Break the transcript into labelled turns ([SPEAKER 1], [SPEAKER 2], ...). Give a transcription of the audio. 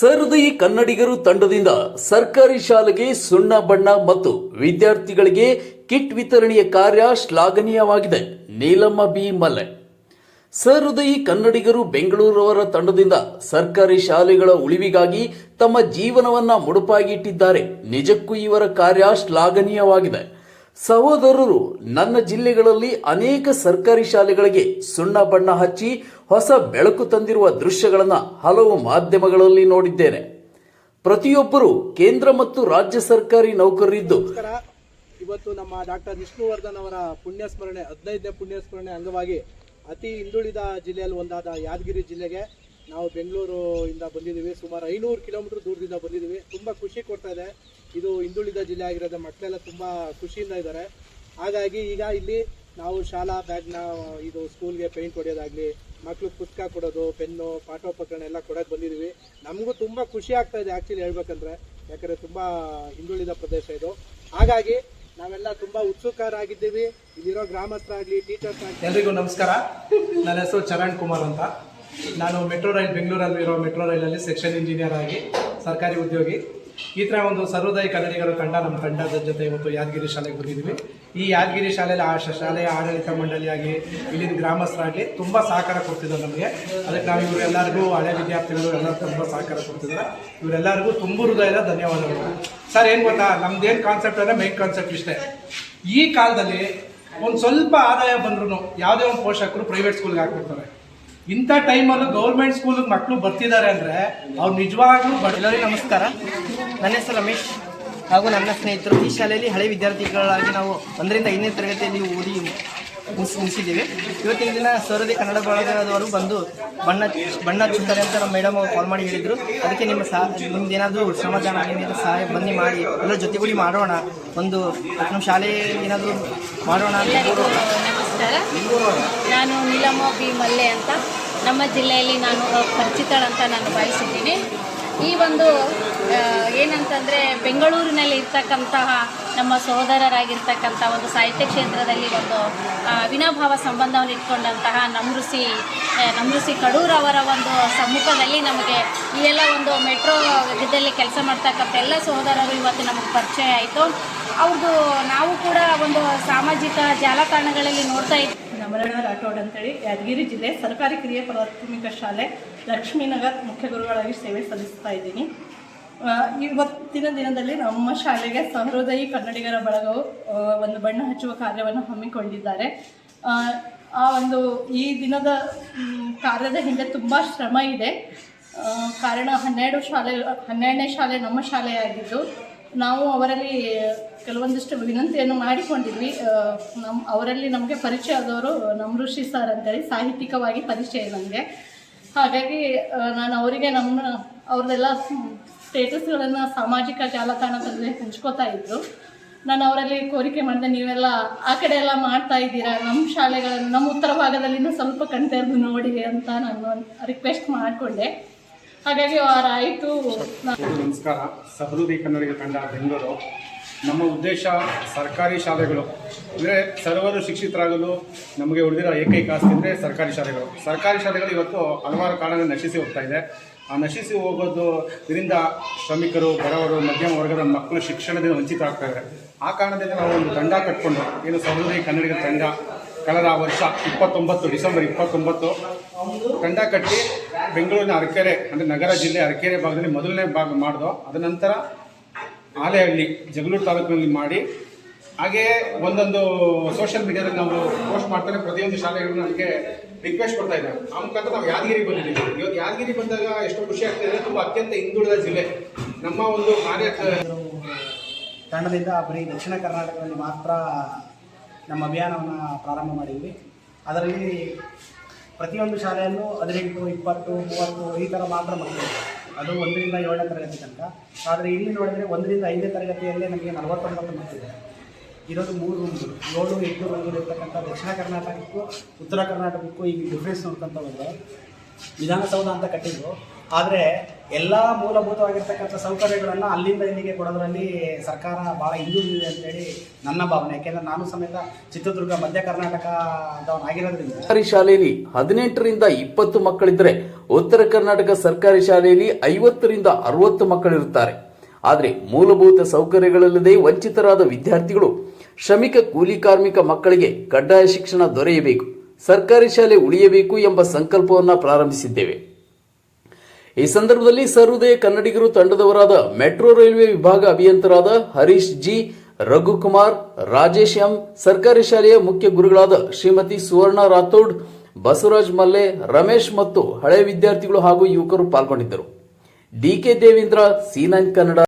[SPEAKER 1] ಸಹೃದಯಿ ಕನ್ನಡಿಗರು ತಂಡದಿಂದ ಸರ್ಕಾರಿ ಶಾಲೆಗೆ ಸುಣ್ಣ ಬಣ್ಣ ಮತ್ತು ವಿದ್ಯಾರ್ಥಿಗಳಿಗೆ ಕಿಟ್ ವಿತರಣೆಯ ಕಾರ್ಯ ಶ್ಲಾಘನೀಯವಾಗಿದೆ. ನೀಲಮ್ಮ ಬಿ. ಮಲ್ಲೆ. ಸಹೃದಯಿ ಕನ್ನಡಿಗರು ಬೆಂಗಳೂರವರ ತಂಡದಿಂದ ಸರ್ಕಾರಿ ಶಾಲೆಗಳ ಉಳಿವಿಗಾಗಿ ತಮ್ಮ ಜೀವನವನ್ನ ಮುಡುಪಾಗಿಟ್ಟಿದ್ದಾರೆ. ನಿಜಕ್ಕೂ ಇವರ ಕಾರ್ಯ ಶ್ಲಾಘನೀಯವಾಗಿದೆ. ಸಹೋದರರು, ನನ್ನ ಜಿಲ್ಲೆಗಳಲ್ಲಿ ಅನೇಕ ಸರ್ಕಾರಿ ಶಾಲೆಗಳಿಗೆ ಸುಣ್ಣ ಬಣ್ಣ ಹಚ್ಚಿ ಹೊಸ ಬೆಳಕು ತಂದಿರುವ ದೃಶ್ಯಗಳನ್ನು ಹಲವು ಮಾಧ್ಯಮಗಳಲ್ಲಿ ನೋಡಿದ್ದೇನೆ. ಪ್ರತಿಯೊಬ್ಬರು ಕೇಂದ್ರ ಮತ್ತು ರಾಜ್ಯ ಸರ್ಕಾರಿ ನೌಕರರಿದ್ದು.
[SPEAKER 2] ಇವತ್ತು ನಮ್ಮ ಡಾಕ್ಟರ್ ವಿಷ್ಣುವರ್ಧನ್ ಅವರ ಪುಣ್ಯ ಸ್ಮರಣೆ ಹದಿನೈದನೇ ಪುಣ್ಯ ಸ್ಮರಣೆ ಅಂಗವಾಗಿ ಅತಿ ಹಿಂದುಳಿದ ಜಿಲ್ಲೆಯಲ್ಲಿ ಒಂದಾದ ಯಾದಗಿರಿ ಜಿಲ್ಲೆಗೆ ನಾವು ಬೆಂಗಳೂರು ಇಂದ ಬಂದಿದ್ದೀವಿ. ಸುಮಾರು ಐನೂರು ಕಿಲೋಮೀಟರ್ ದೂರದಿಂದ ಬಂದಿದ್ದೀವಿ. ತುಂಬ ಖುಷಿ ಕೊಡ್ತಾ ಇದೆ. ಇದು ಹಿಂದುಳಿದ ಜಿಲ್ಲೆ ಆಗಿರೋದು ಮಕ್ಕಳೆಲ್ಲ ತುಂಬ ಖುಷಿಯಿಂದ ಇದ್ದಾರೆ. ಹಾಗಾಗಿ ಈಗ ಇಲ್ಲಿ ನಾವು ಶಾಲಾ ಬ್ಯಾಗ್ನ ಇದು ಸ್ಕೂಲ್ಗೆ ಪೇಂಟ್ ಹೊಡೆಯೋದಾಗ್ಲಿ ಮಕ್ಕಳು ಪುಸ್ತಕ ಕೊಡೋದು, ಪೆನ್ನು, ಪಾಠೋಪಕರಣ ಎಲ್ಲ ಕೊಡೋಕೆ ಬಂದಿದ್ದೀವಿ. ನಮಗೂ ತುಂಬ ಖುಷಿ ಆಗ್ತಾ ಇದೆ ಆ್ಯಕ್ಚುಲಿ ಹೇಳ್ಬೇಕಂದ್ರೆ. ಯಾಕಂದರೆ ತುಂಬ ಹಿಂದುಳಿದ ಪ್ರದೇಶ ಇದು. ಹಾಗಾಗಿ ನಾವೆಲ್ಲ ತುಂಬ ಉತ್ಸುಕರಾಗಿದ್ದೀವಿ. ಇಲ್ಲಿರೋ ಗ್ರಾಮಸ್ಥರಾಗಲಿ ಟೀಚರ್ಸ್ ಆಗಲಿ.
[SPEAKER 3] ಎಲ್ರಿಗೂ ನಮಸ್ಕಾರ. ನನ್ನ ಹೆಸರು ಚರಣ್ ಕುಮಾರ್ ಅಂತ. ನಾನು ಮೆಟ್ರೋ ರೈಲ್ ಬೆಂಗಳೂರಲ್ಲಿ ಇರೋ ಮೆಟ್ರೋ ರೈಲಲ್ಲಿ ಸೆಕ್ಷನ್ ಇಂಜಿನಿಯರ್ ಆಗಿ ಸರ್ಕಾರಿ ಉದ್ಯೋಗಿ. ಈ ಥರ ಒಂದು ಸರ್ವೋದಯ ಕನ್ನಡಿಗರ ತಂಡ ನಮ್ಮ ತಂಡದ ಜೊತೆ ಇವತ್ತು ಯಾದಗಿರಿ ಶಾಲೆಗೆ ಬಂದಿದ್ದೀವಿ ಈ ಯಾದಗಿರಿ ಶಾಲೆಯಲ್ಲಿ ಆ ಶಾಲೆಯ ಆಡಳಿತ ಮಂಡಳಿಯಾಗಿ ಇಲ್ಲಿನ ಗ್ರಾಮಸ್ಥರಾಗಲಿ ತುಂಬ ಸಹಕಾರ ಕೊಡ್ತಿದ್ದಾರೆ ನಮಗೆ. ಅದಕ್ಕೆ ನಾವು ಇವರೆಲ್ಲರಿಗೂ ಹಳೆ ವಿದ್ಯಾರ್ಥಿಗಳು ಎಲ್ಲರೂ ತುಂಬ ಸಹಕಾರ ಕೊಡ್ತಿದ್ದಾರೆ. ಇವರೆಲ್ಲರಿಗೂ ತುಂಬ ಹೃದಯದ ಧನ್ಯವಾದಗಳು. ಸರ್, ಏನು ಗೊತ್ತಾ? ನಮ್ದು ಏನು ಕಾನ್ಸೆಪ್ಟ್ ಅಂದರೆ ಮೈನ್ ಕಾನ್ಸೆಪ್ಟ್ ಇಷ್ಟೇ. ಈ ಕಾಲದಲ್ಲಿ ಒಂದು ಸ್ವಲ್ಪ ಆದಾಯ ಬಂದ್ರು ಯಾವುದೇ ಒಂದು ಪೋಷಕರು ಪ್ರೈವೇಟ್ ಸ್ಕೂಲ್ಗೆ ಹಾಕ್ಬಿಡ್ತಾರೆ. ಇಂಥ ಟೈಮಲ್ಲೂ ಗೌರ್ಮೆಂಟ್ ಸ್ಕೂಲಿಗೆ ಮಕ್ಕಳು ಬರ್ತಿದ್ದಾರೆ ಅಂದರೆ ಅವ್ರು ನಿಜವಾಗ್ಲೂ ಬಡ್ಲರಿ
[SPEAKER 4] ಎಲ್ಲರಿಗೂ ನಮಸ್ಕಾರ. ನನ್ನ ಹೆಸರು ರಮೇಶ್ ಹಾಗೂ ನನ್ನ ಸ್ನೇಹಿತರು ಈ ಶಾಲೆಯಲ್ಲಿ ಹಳೆ ವಿದ್ಯಾರ್ಥಿಗಳಾಗಿ ನಾವು ಒಂದರಿಂದ ಐದನೇ ತರಗತಿಯಲ್ಲಿ ಓದಿ ಮುಗಿಸ್ ಮುಗಿಸಿದ್ದೀವಿ. ಇವತ್ತಿನ ದಿನ ಸೌರದಿ ಕನ್ನಡ ಬಳಗದವರು ಬಂದು ಬಣ್ಣ ಬಣ್ಣ ಹಚ್ಚುತ್ತಾರೆ ಅಂತ ನಮ್ಮ ಮೇಡಮ್ ಕಾಲ್ ಮಾಡಿ ಹೇಳಿದರು. ಅದಕ್ಕೆ ನಿಮ್ಮ ಸಹ ನಿಮ್ದೇನಾದರೂ ಸಮಾಧಾನ ಏನಾದರೂ ಸಹಾಯ ಬನ್ನಿ ಮಾಡಿ ಎಲ್ಲ ಜೊತೆಗೂಡಿ ಮಾಡೋಣ. ಒಂದು ನಮ್ಮ ಶಾಲೆ ಏನಾದರೂ ಮಾಡೋಣ ಅಂತ
[SPEAKER 5] ನಾನು ನೀಲಮ್ಮ ಬಿ ಮಲ್ಲೆ ಅಂತ. ನಮ್ಮ ಜಿಲ್ಲೆಯಲ್ಲಿ ನಾನು ಪರಿಚಿತಳಂತ ನಾನು ಭಾವಿಸಿದ್ದೀನಿ. ಈ ಒಂದು ಏನಂತಂದರೆ ಬೆಂಗಳೂರಿನಲ್ಲಿ ಇರ್ತಕ್ಕಂತಹ ನಮ್ಮ ಸಹೋದರರಾಗಿರ್ತಕ್ಕಂಥ ಒಂದು ಸಾಹಿತ್ಯ ಕ್ಷೇತ್ರದಲ್ಲಿ ಒಂದು ವಿನಾಭಾವ ಸಂಬಂಧವನ್ನು ಇಟ್ಕೊಂಡಂತಹ ನಮೃಸಿ ನಮೃಸಿ ಕಡೂರವರ ಒಂದು ಸಮ್ಮುಖದಲ್ಲಿ ನಮಗೆ ಈ ಎಲ್ಲ ಒಂದು ಮೆಟ್ರೋ ಇದರಲ್ಲಿ ಕೆಲಸ ಮಾಡ್ತಕ್ಕಂಥ ಎಲ್ಲ ಸಹೋದರರು ಇವತ್ತು ನಮಗೆ ಪರಿಚಯ ಆಯಿತು. ಅವ್ರದ್ದು ನಾವು ಒಂದು ಸಾಮಾಜಿಕ ಜಾಲತಾಣಗಳಲ್ಲಿ ನೋಡ್ತಾ ಇದ್ದೀವಿ
[SPEAKER 6] ನಮರಣ ರಾಠೋಡ್ ಅಂತೇಳಿ ಯಾದಗಿರಿ ಜಿಲ್ಲೆ ಸರ್ಕಾರಿ ಕಿರಿಯ ಪ್ರಾಥಮಿಕ ಶಾಲೆ ಲಕ್ಷ್ಮೀನಗರ್ ಮುಖ್ಯ ಗುರುಗಳಾಗಿ ಸೇವೆ ಸಲ್ಲಿಸ್ತಾ ಇದ್ದೀನಿ. ಇವತ್ತಿನ ದಿನದಲ್ಲಿ ನಮ್ಮ ಶಾಲೆಗೆ ಸಹೃದಯಿ ಕನ್ನಡಿಗರ ಬಳಗವು ಒಂದು ಬಣ್ಣ ಹಚ್ಚುವ ಕಾರ್ಯವನ್ನು ಹಮ್ಮಿಕೊಂಡಿದ್ದಾರೆ. ಆ, ಒಂದು ಈ ದಿನದ ಕಾರ್ಯದ ಹಿಂದೆ ತುಂಬ ಶ್ರಮ ಇದೆ. ಕಾರಣ ಹನ್ನೆರಡು ಶಾಲೆ ಹನ್ನೆರಡನೇ ಶಾಲೆ ನಮ್ಮ ಶಾಲೆಯಾಗಿದ್ದು. ನಾವು ಅವರಲ್ಲಿ ಕೆಲವೊಂದಿಷ್ಟು ವಿನಂತಿಯನ್ನು ಮಾಡಿಕೊಂಡಿದ್ವಿ. ನಮ್ಮ ಅವರಲ್ಲಿ ನಮಗೆ ಪರಿಚಯ ಆದವರು ನಮ್ಮ ಋಷಿ ಸರ್ ಅಂತೇಳಿ ಸಾಹಿತ್ಯಿಕವಾಗಿ ಪರಿಚಯ ನನಗೆ ಹಾಗಾಗಿ ನಾನು ಅವರಿಗೆ ನಮ್ಮ ಅವ್ರದ್ದೆಲ್ಲ ಸ್ಟೇಟಸ್ಗಳನ್ನು ಸಾಮಾಜಿಕ ಜಾಲತಾಣದಲ್ಲಿ ಹಂಚ್ಕೋತಾ ಇದ್ದರು ನಾನು ಅವರಲ್ಲಿ ಕೋರಿಕೆ ಮಾಡಿದೆ, ನೀವೆಲ್ಲ ಆ ಕಡೆ ಎಲ್ಲ ಮಾಡ್ತಾ ಇದ್ದೀರಾ? ನಮ್ಮ ಶಾಲೆಗಳನ್ನು ನಮ್ಮ ಉತ್ತರ ಭಾಗದಲ್ಲಿನೂ ಸ್ವಲ್ಪ ಕಣ್ತೆರೆದು ನೋಡಿ ಅಂತ ನಾನು ರಿಕ್ವೆಸ್ಟ್ ಮಾಡಿಕೊಂಡೆ. ಹಾಗಾಗಿ ವಾರ ಆಯಿತು
[SPEAKER 7] ನಮಸ್ಕಾರ. ಸಹೃದಯ ಕನ್ನಡಿಗ ತಂಡ ಬೆಂಗಳೂರು. ನಮ್ಮ ಉದ್ದೇಶ ಸರ್ಕಾರಿ ಶಾಲೆಗಳು. ಅಂದರೆ ಸರ್ವರು ಶಿಕ್ಷಿತರಾಗಲು ನಮಗೆ ಉಳಿದಿರೋ ಏಕೈಕ ಆಸ್ತಿ ಅಂದರೆ ಸರ್ಕಾರಿ ಶಾಲೆಗಳು. ಸರ್ಕಾರಿ ಶಾಲೆಗಳು ಇವತ್ತು ಹಲವಾರು ಕಾರಣಗಳು ನಶಿಸಿ ಹೋಗ್ತಾ ಇದೆ. ಆ ನಶಿಸಿ ಹೋಗೋದು ಇದರಿಂದ ಶ್ರಮಿಕರು, ಬಡವರು, ಮಧ್ಯಮ ವರ್ಗದ ಮಕ್ಕಳು ಶಿಕ್ಷಣದಿಂದ ವಂಚಿತ ಇದ್ದಾರೆ. ಆ ಕಾರಣದಿಂದ ನಾವು ಒಂದು ತಂಡ ಕಟ್ಕೊಂಡು ಏನು ಸಹೃದಯ ಕನ್ನಡಿಗರ ತಂಡ ಕಳೆದ ವರ್ಷ ಇಪ್ಪತ್ತೊಂಬತ್ತು, ಡಿಸೆಂಬರ್ ಇಪ್ಪತ್ತೊಂಬತ್ತು ತಂಡ ಕಟ್ಟಿ ಬೆಂಗಳೂರಿನ ಅರಕೆರೆ, ಅಂದರೆ ನಗರ ಜಿಲ್ಲೆ ಅರಕೆರೆ ಭಾಗದಲ್ಲಿ ಮೊದಲನೇ ಭಾಗ ಮಾಡಿದೋ, ಅದ ನಂತರ ಆಲೆಹಳ್ಳಿ, ಜಗಳೂರು ತಾಲೂಕಿನಲ್ಲಿ ಮಾಡಿ, ಹಾಗೇ ಒಂದೊಂದು ಸೋಷಿಯಲ್ ಮೀಡಿಯಾದಲ್ಲಿ ನಾವು ಪೋಸ್ಟ್ ಮಾಡ್ತಾರೆ ಪ್ರತಿಯೊಂದು ಶಾಲೆಗಳು ನನಗೆ ರಿಕ್ವೆಸ್ಟ್ ಕೊಡ್ತಾ ಇದ್ದಾರೆ ಆ ಮುಖಾಂತರ ನಾವು ಯಾದಗಿರಿ ಬಂದಿದ್ದೀವಿ. ಇವತ್ತು ಯಾದಗಿರಿ ಬಂದಾಗ ಎಷ್ಟು ಖುಷಿ ಆಗ್ತಾ ಇದೆ, ತುಂಬ ಅತ್ಯಂತ ಹಿಂದುಳಿದ ಜಿಲ್ಲೆ. ನಮ್ಮ ಒಂದು ಕಾರ್ಯ
[SPEAKER 3] ತಂಡದಿಂದ ಬರೀ ದಕ್ಷಿಣ ಕರ್ನಾಟಕದಲ್ಲಿ ಮಾತ್ರ ನಮ್ಮ ಅಭಿಯಾನವನ್ನು ಪ್ರಾರಂಭ ಮಾಡಿದ್ವಿ. ಅದರಲ್ಲಿ ಪ್ರತಿಯೊಂದು ಶಾಲೆಯಲ್ಲೂ ಹದಿನೆಂಟು, ಇಪ್ಪತ್ತು, ಮೂವತ್ತು ಈ ಥರ ಮಾತ್ರ ಮಕ್ಕಳು. ಅದು ಒಂದರಿಂದ ಏಳನೇ ತರಗತಿ ತನಕ. ಆದರೆ ಇಲ್ಲಿ ನೋಡಿದರೆ ಒಂದರಿಂದ ಐದನೇ ತರಗತಿಯಲ್ಲೇ ನಮಗೆ ನಲವತ್ತೊಂಬತ್ತು ಮಕ್ಕಳಿದೆ. ಇರೋದು ಮೂರು ರೂಮ್ಗಳು ಏಳು, ಎಂಟು ರೂಮ್ಗಳು ಇರ್ತಕ್ಕಂಥ ದಕ್ಷಿಣ ಕರ್ನಾಟಕಕ್ಕೂ ಉತ್ತರ ಕರ್ನಾಟಕಕ್ಕೂ ಈಗ ಡಿಫ್ರೆನ್ಸ್ ನೋಡ್ಕೊಂತ ಒಂದು ವಿಧಾನಸೌಧ ಅಂತ ಕಟ್ಟಿದ್ದು ಆದರೆ ಎಲ್ಲ ಮೂಲಭೂತವಾಗಿರ್ತಕ್ಕಂಥ ಸೌಕರ್ಯಗಳನ್ನು ಅಲ್ಲಿಂದ ಇಲ್ಲಿಗೆ ಕೊಡೋದ್ರಲ್ಲಿ ಸರ್ಕಾರ ಭಾಳ ಹಿಂದುಳಿದಿದೆ ಅಂತೇಳಿ ನನ್ನ ಭಾವನೆ. ಯಾಕೆಂದರೆ ನಾನು ಸಮೇತ ಚಿತ್ರದುರ್ಗ, ಮಧ್ಯ ಕರ್ನಾಟಕದವನಾಗಿರೋದ್ರಿಂದ
[SPEAKER 1] ಸರ್ಕಾರಿ ಶಾಲೆಯಲ್ಲಿ ಹದಿನೆಂಟರಿಂದ ಇಪ್ಪತ್ತು ಮಕ್ಕಳಿದ್ದರೆ ಉತ್ತರ ಕರ್ನಾಟಕ ಸರ್ಕಾರಿ ಶಾಲೆಯಲ್ಲಿ ಐವತ್ತರಿಂದ ಅರವತ್ತು ಮಕ್ಕಳಿರುತ್ತಾರೆ. ಆದರೆ ಮೂಲಭೂತ ಸೌಕರ್ಯಗಳಿಲ್ಲದೆ ವಂಚಿತರಾದ ವಿದ್ಯಾರ್ಥಿಗಳು ಶ್ರಮಿಕ ಕೂಲಿ ಕಾರ್ಮಿಕ ಮಕ್ಕಳಿಗೆ ಕಡ್ಡಾಯ ಶಿಕ್ಷಣ ದೊರೆಯಬೇಕು, ಸರ್ಕಾರಿ ಶಾಲೆ ಉಳಿಯಬೇಕು ಎಂಬ ಸಂಕಲ್ಪವನ್ನು ಪ್ರಾರಂಭಿಸಿದ್ದೇವೆ. ಈ ಸಂದರ್ಭದಲ್ಲಿ ಸರ್ವೋದಯ ಕನ್ನಡಿಗರು ತಂಡದವರಾದ ಮೆಟ್ರೋ ರೈಲ್ವೆ ವಿಭಾಗ ಅಭಿಯಂತರಾದ ಹರೀಶ್ ಜಿ, ರಘುಕುಮಾರ್, ರಾಜೇಶ್ ಎಂ, ಸರ್ಕಾರಿ ಶಾಲೆಯ ಮುಖ್ಯ ಗುರುಗಳಾದ ಶ್ರೀಮತಿ ಸುವರ್ಣ ರಾಥೋಡ್, ಬಸವರಾಜ್ ಮಲ್ಲೆ, ರಮೇಶ್ ಮತ್ತು ಹಳೆ ವಿದ್ಯಾರ್ಥಿಗಳು ಹಾಗೂ ಯುವಕರು ಪಾಲ್ಗೊಂಡಿದ್ದರು. D K Devendra C nine Kannada.